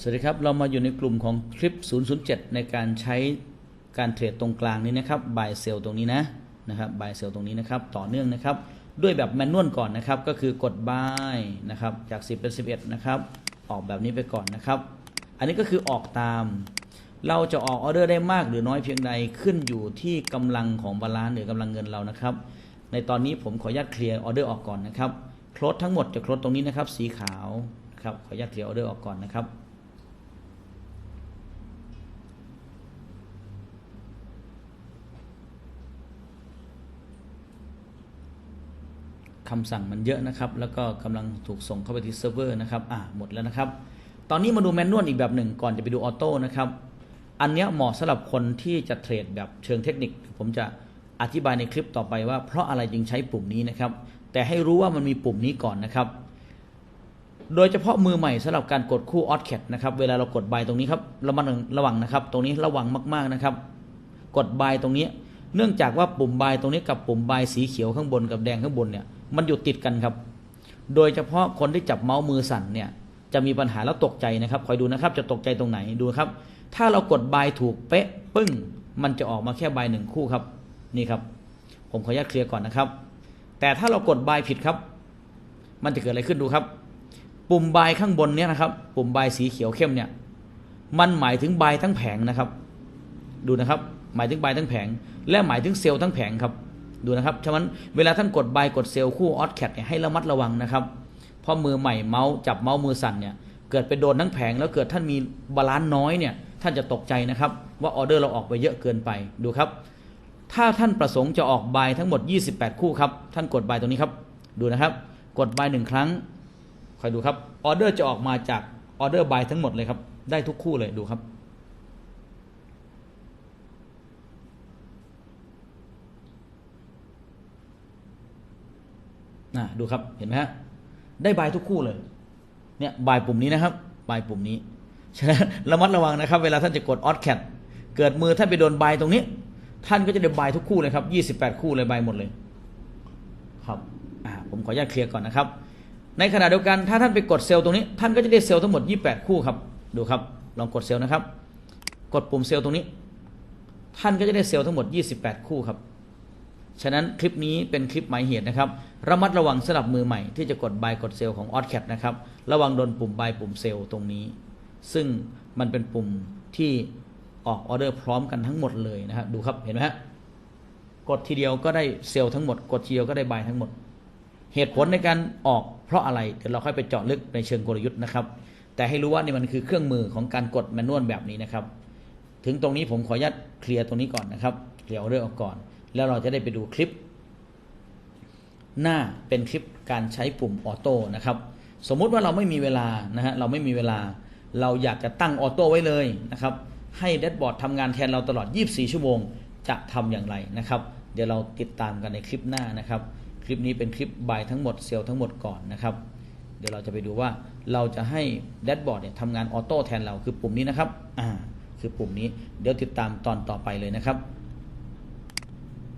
สวัสดีครับ เรามาอยู่ในกลุ่มของคลิป 007 ในการใช้การเทรดตรงกลางนี้นะครับ buy sell ตรงนี้นะนะครับ buy sell ตรงนี้นะครับ ต่อเนื่องนะครับ ด้วยแบบแมนนวลก่อนนะครับ ก็คือกด buy นะครับ จาก 10 เป็น 11 นะครับ ออกแบบนี้ไปก่อนนะครับ อันนี้ก็คือออกตาม เราจะออกออเดอร์ได้มากหรือน้อยเพียงใดขึ้นอยู่ที่กำลังของบาลานซ์หรือกำลังเงินเรานะครับ ในตอนนี้ผมขออนุญาตเคลียร์ออเดอร์ออกก่อนนะครับ โคลดทั้งหมดจะโคลดตรงนี้นะครับ สีขาวนะครับ ขออนุญาตเคลียร์ออเดอร์ออกก่อนนะครับ คำสั่งมันเยอะนะครับ แล้วก็กำลังถูกส่งเข้าไปที่เซิร์ฟเวอร์นะครับอ่าหมดแล้วนะครับ ตอนนี้มาดูแมนนวลอีกแบบหนึ่งก่อนจะไปดูออโต้นะครับ อันเนี้ยเหมาะสำหรับคนที่จะเทรดแบบเชิงเทคนิค ผมจะอธิบายในคลิปต่อไปว่า เพราะอะไรจึงใช้ปุ่มนี้นะครับ แต่ให้รู้ว่ามันมีปุ่มนี้ก่อนนะครับ โดยเฉพาะมือใหม่สำหรับการกดคู่ออ c แคนะครับ เวลาเรากดบายตรงนี้ครับระมัดระวังนะครับ ตรงนี้ระวังมากๆนะครับ กดบายตรงนี้ เนื่องจากว่าปุ่มบายตรงนี้กับปุ่มบายสีเขียวข้างบนกับแดงข้างบนเนี่ย มันอยู่ติดกันครับ โดยเฉพาะคนที่จับเมาส์มือสั่นเนี่ยจะมีปัญหาแล้วตกใจนะครับ คอยดูนะครับ จะตกใจตรงไหนดูครับ ถ้าเรากดบายถูกเป๊ะปึ้ง มันจะออกมาแค่บายหนึ่งคู่ครับ นี่ครับ ผมขออนุญาตเคลียร์ก่อนนะครับ แต่ถ้าเรากดบายผิดครับ มันจะเกิดอะไรขึ้นดูครับ ปุ่มบายข้างบนเนี่ยนะครับ ปุ่มบายสีเขียวเข้มเนี่ย มันหมายถึงบายทั้งแผงนะครับ ดูนะครับ หมายถึงบายทั้งแผง และหมายถึงเซลล์ทั้งแผงครับ ดูนะครับฉะนั้นเวลาท่านกดบายกดเซลล์คู่ออ c แคเนี่ยให้ระมัดระวังนะครับเพราะมือใหม่เมาส์จับเมาส์มือสั่นเนี่ยเกิดไปโดนทั้งแผงแล้วเกิดท่านมีบาลานซ์น้อยเนี่ยท่านจะตกใจนะครับว่าออเดอร์เราออกไปเยอะเกินไปดูครับ ถ้าท่านประสงค์จะออกบายทั้งหมด 28 คู่ครับท่านกดบายตรงนี้ครับดูนะครับ กดบายหนึ่งครั้งคอยดูครับออเดอร์จะออกมาจากออเดอร์บายทั้งหมดเลยครับได้ทุกคู่เลยดูครับ นะดูครับเห็นไหมฮะได้บายทุกคู่เลยเนี่ยบายปุ่มนี้นะครับบายปุ่มนี้ฉะนั้นระมัดระวังนะครับ เวลาท่านจะกดออ c แคเกิดมือท่านไปโดนบายตรงนี้ ท่านก็จะได้บายทุกคู่เลยครับ 28 คู่เลยบายหมดเลยครับอ่าผมขออนุญาตเคลียร์ก่อนนะครับ ในขณะเดียวกันถ้าท่านไปกดเซลล์ตรงนี้ ท่านก็จะได้เซลล์ทั้งหมด 28 คู่ครับดูครับ ลองกดเซลล์นะครับ กดปุ่มเซลล์ตรงนี้ ท่านก็จะได้เซลล์ทั้งหมด 28 คู่ครับ ฉะนั้นคลิปนี้เป็นคลิปหมายเหตุนะครับ ระมัดระวังสำหรับมือใหม่ที่จะกดบายกดเซลล์ของ o d c a t นะครับ ระวังโดนปุ่มบายปุ่มเซลล์ตรงนี้ ซึ่งมันเป็นปุ่มที่ออกออเดอร์พร้อมกันทั้งหมดเลยนะครับดูครับเห็นไหมฮะกดทีเดียวก็ได้เซลล์ทั้งหมด กดทีเดียวก็ได้บายทั้งหมด เหตุผลในการออกเพราะอะไรเดี๋ยวเราค่อยไปเจาะลึกในเชิงกลยุทธ์นะครับ แต่ให้รู้ว่านี่มันคือเครื่องมือของการกดแมนนวลแบบนี้นะครับ ถึงตรงนี้ผมขออนุญาตเคลียร์ตรงนี้ก่อนนะครับเคลียร์ออเดอร์ออกก่อนแล้วเราจะได้ไปดูคลิป หน้าเป็นคลิปการใช้ปุ่มออโต้นะครับ สมมุติว่าเราไม่มีเวลานะฮะเราไม่มีเวลา เราอยากจะตั้งออโต้ไว้เลยนะครับ ให้แดชบอร์ดทำงานแทนเราตลอด 24 ชั่วโมง จะทำอย่างไรนะครับ เดี๋ยวเราติดตามกันในคลิปหน้านะครับ คลิปนี้เป็นคลิปบายทั้งหมดเซลล์ทั้งหมดก่อนนะครับ เดี๋ยวเราจะไปดูว่าเราจะให้แดชบอร์ดเนี่ยทำงานออโต้แทนเราคือปุ่มนี้นะครับอ่าคือปุ่มนี้เดี๋ยวติดตามตอนต่อไปเลยนะครับ